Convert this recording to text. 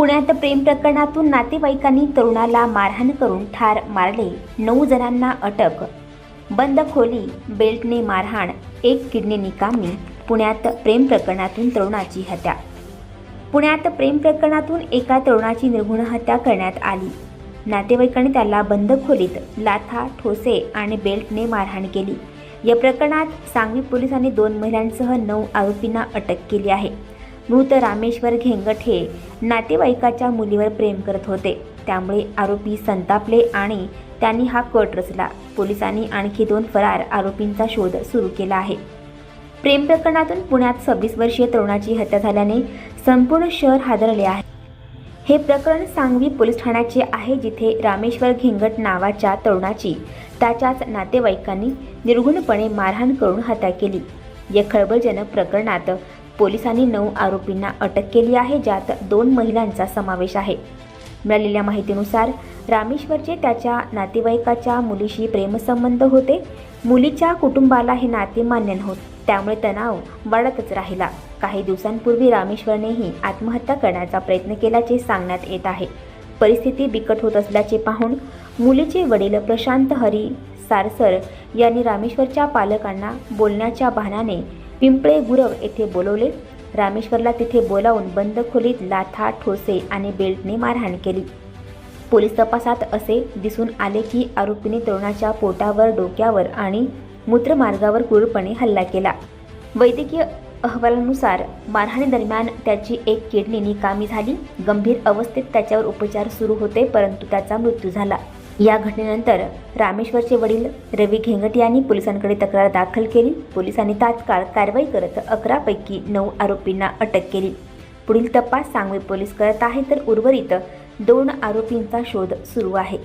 पुण्यात प्रेम प्रकरणातून नातेवाईकांनी तरुणाला मारहाण करून ठार मारले. नऊ जणांना अटक. बंद खोली बेल्टने मारहाण एक किडनी निकामी पुण्यात प्रेम प्रकरणातून तरुणाची हत्या. पुण्यात प्रेम प्रकरणातून एका तरुणाची निर्गुण हत्या करण्यात आली. नातेवाईकांनी त्याला बंद खोलीत लाथा ठोसे आणि बेल्टने मारहाण केली. या प्रकरणात सांगवी पोलिसांनी दोन महिलांसह नऊ आरोपींना अटक केली आहे. मृत रामेश्वर घेंगट हे नातेवाईकाच्या मुलीवर प्रेम करत होते. त्यामुळे आरोपी संतापले आणि त्यांनी हा कट रचला. पोलिसांनी आणखी दोन फरार आरोपींचा शोध सुरू केला आहे. प्रेम प्रकरणातून पुण्यात सव्वीस वर्षीय तरुणाची हत्या झाल्याने संपूर्ण शहर हादरले आहे. हे प्रकरण सांगवी पोलीस ठाण्याचे आहे जिथे रामेश्वर घेंगट नावाच्या तरुणाची त्याच्याच नातेवाईकांनी निर्गुणपणे मारहाण करून हत्या केली. या खळबळजनक प्रकरणात पोलिसांनी नऊ आरोपींना अटक केली आहे ज्यात दोन महिलांचा समावेश आहे. मिळालेल्या माहितीनुसार रामेश्वरचे त्याच्या नातेवाईकाच्या मुलीशी प्रेमसंबंध होते. मुलीच्या कुटुंबाला हे नाते मान्य नव्हते. त्यामुळे तणाव वाढतच राहिला. काही दिवसांपूर्वी रामेश्वरनेही आत्महत्या करण्याचा प्रयत्न केल्याचे सांगण्यात येत आहे. परिस्थिती बिकट होत असल्याचे पाहून मुलीचे वडील प्रशांत हरी सारसर यांनी रामेश्वरच्या पालकांना बोलण्याच्या बहाण्याने पिंपळे गुरव येथे बोलवले. रामेश्वरला तिथे बोलावून बंद खोलीत लाथा ठोसे आणि बेल्टने मारहाण केली. पोलीस तपासात असे दिसून आले की आरोपीने तरुणाच्या पोटावर डोक्यावर आणि मूत्रमार्गावर क्रूरपणे हल्ला केला. वैद्यकीय अहवालानुसार मारहाणीदरम्यान त्याची एक किडनी निकामी झाली. गंभीर अवस्थेत त्याच्यावर उपचार सुरू होते परंतु त्याचा मृत्यू झाला. या घटनेनंतर रामेश्वरचे वडील रवी घेंगट यांनी पोलिसांकडे तक्रार दाखल केली. पोलिसांनी तात्काळ कारवाई करत अकरापैकी नऊ आरोपींना अटक केली. पुढील तपास सांगवी पोलीस करत आहे तर उर्वरित दोन आरोपींचा शोध सुरू आहे.